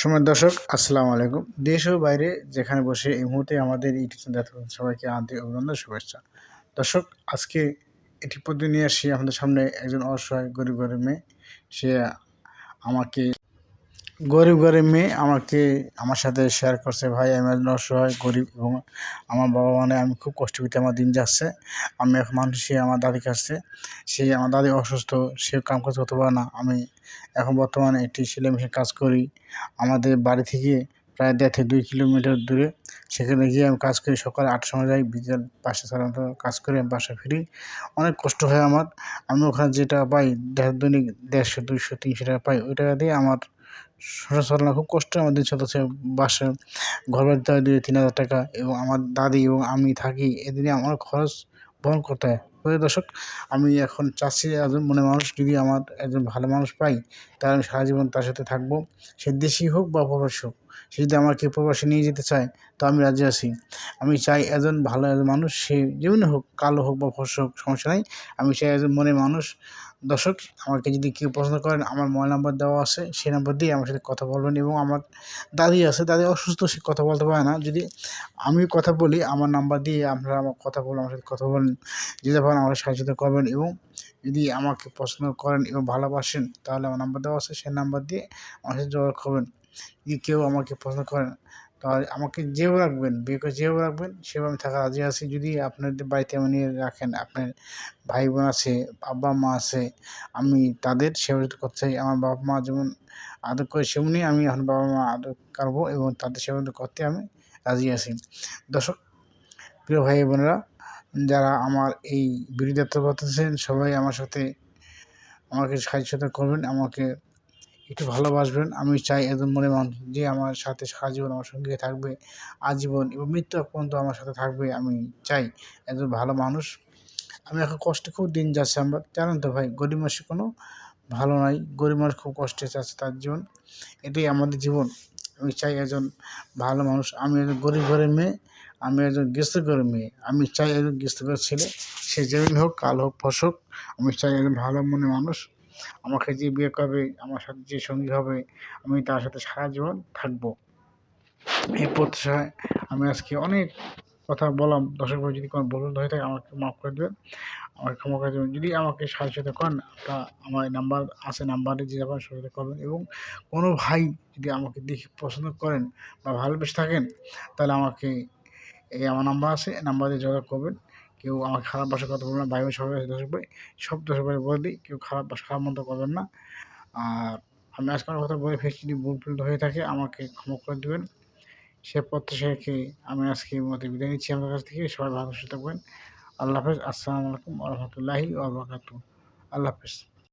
সময় দর্শক, আসসালামু আলাইকুম। দেশ ও বাইরে যেখানে বসে এই মুহূর্তে আমাদের ইউটিউব দেখা সবাইকে আন্তরিক অভিনন্দন, শুভেচ্ছা। দর্শক, আজকে এটি পদ্ধতি নিয়ে আসি। আমাদের সামনে একজন অসহায়, গরিব গরিব মেয়ে। সে আমাকে গরিব গরিব মেয়ে আমাকে, আমার সাথে শেয়ার করছে, ভাই, আমি একজন অসহায়, গরিব এবং আমার বাবা মানে আমি খুব কষ্ট করতে আমার দিন যাচ্ছে। আমি এখন মানুষ, সে আমার দাদি কাছে, সে আমার দাদি অসুস্থ, সে কাম কাজ করতে পারে না। আমি এখন বর্তমানে একটি সেলাই মেশিন কাজ করি। আমাদের বাড়ি থেকে প্রায় দেড় থেকে দুই কিলোমিটার দূরে। সেখানে গিয়ে আমি কাজ করি, সকালে আটটার সময় যাই, বিকেল পাঁচটা নটা কাজ করে, আমি বাসায় ফিরি। অনেক কষ্ট হয় আমার। আমি ওখানে যেটা পাই দৈনিক দেড়শো, দুইশো, তিনশো টাকা পাই। ওই টাকা দিয়ে আমার সংসার চালানো খুব কষ্ট আমার দিন চলতেছে বাসায় ঘর বাড়িতে হয় দুই তিন হাজার টাকা এবং আমার দাদি এবং আমি থাকি এদিনে আমার খরচ বহন করতে হয়। প্রিয় দর্শক, আমি এখন চাচ্ছি একজন মনে মানুষ, যদি আমার একজন ভালো মানুষ পাই, তাহলে আমি সারা জীবন তার সাথে থাকব, সে দেশি হোক বা প্রবাসী হোক। সে যদি আমাকে প্রবাসে নিয়ে যেতে চায়, তো আমি রাজি আছি। আমি চাই একজন ভালো একজন মানুষ, সে যেমনি হোক, কালো হোক বা ফর্স হোক, সমস্যা নাই। আমি চাই একজন মনে মানুষ দর্শক, আমাকে যদি কেউ পছন্দ করেন, আমার মোবাইল নাম্বার দেওয়া আছে, সেই নাম্বার দিয়ে আমার সাথে কথা বলবেন এবং আমার দাদি আছে, দাদি অসুস্থ, সে কথা বলতে পারে না। যদি আমি কথা বলি, আমার নাম্বার দিয়ে আপনারা আমার কথা বলে আমার সাথে কথা বলেন, যেতে পারেন আমার সাহায্য করবেন এবং যদি আমাকে পছন্দ করেন এবং ভালোবাসেন, তাহলে আমার নাম্বার দেওয়া আছে, সেই নাম্বার দিয়ে আমার সাথে যোগাযোগ করবেন। যদি কেউ আমাকে পছন্দ করেন তাহলে আমাকে যেও রাখবেন বিয়ে করে যেভাবে রাখবেন, সেভাবে আমি থাকা রাজি আছি। যদি আপনাদের বাড়িতে আমি নিয়ে রাখেন, আপনার ভাই বোন আছে বাবা মা আছে, আমি তাদের সেবা করতে চাই। আমার বাবা মা যেমন আদর করে, সেমনি আমি এখন বাবা মা আদর করব এবং তাদের সেবা করতে আমি রাজি আছি। দর্শক, প্রিয় ভাই বোনেরা, যারা আমার এই বিরোধিতা করতেছেন সবাই আমার সাথে আমাকে সাহায্য করবেন, আমাকে একটু ভালোবাসবেন, আমি চাই একজন মনে মানুষ যে আমার সাথে সারা জীবন আমার সঙ্গে থাকবে, আজীবন এবং মৃত্যু পর্যন্ত আমার সাথে থাকবে, আমি চাই একজন ভালো মানুষ। আমি এখন কষ্টে, খুব দিন যাচ্ছে আমরা, জানেন তো ভাই, গরিব মানুষের কোনো ভালো নাই, গরিব মানুষ খুব কষ্টে যাচ্ছে তার জীবন, এটাই আমাদের জীবন, আমি চাই একজন ভালো মানুষ, আমি একজন গরিব ঘরের মেয়ে, আমি একজন গৃহস্থ ঘরের মেয়ে, আমি চাই একজন গৃহস্থ ঘরের ছেলে, সে যেমন হোক, কাল হোক ফস হোক, আমি চাই একজন ভালো মনে মানুষ। আমাকে যে বিয়ে করবে, আমার সাথে যে সঙ্গী হবে, আমি তার সাথে সারা জীবন থাকব। এই প্রত্যাশায় আমি আজকে অনেক কথা বললাম। দর্শক ভাই, যদি কোনো ভুল হয়ে থাকে, আমাকে মাফ করে দেবেন। আমাকে ক্ষমা করে দেবেন। যদি আমাকে সাহায্য করেন তা আমার নাম্বার আছে, নাম্বারে যে যাবেন সহযোগিতা করবেন। এবং কোনো ভাই যদি আমাকে দেখে পছন্দ করেন বা ভালোবেসে থাকেন, তাহলে আমাকে এই আমার নাম্বার আছে নাম্বার যোগাযোগ করবেন। কেউ আমাকে খারাপ ভাষায় কথা বলবে না বাইরে সবাই দর্শক ভাই, সব দর্শক ভাই বলে দিই, কেউ খারাপ ভাষা, খারাপ মতো করবেন না। আর আমি আজকাল কথা বলে ফেসি যদি ভুল হয়ে থাকে আমাকে ক্ষমা করে দেবেন। সে প্রত্যাশা রেখে আমি আজকে মতে বিদায় নিচ্ছি আমার কাছ থেকে। সবাই ভালো সুস্থ থাকবেন। আল্লাহ হাফেজ, আসসালামু আলাইকুম রহমতুল্লাহি আবরকাত আল্লাহ হাফেজ।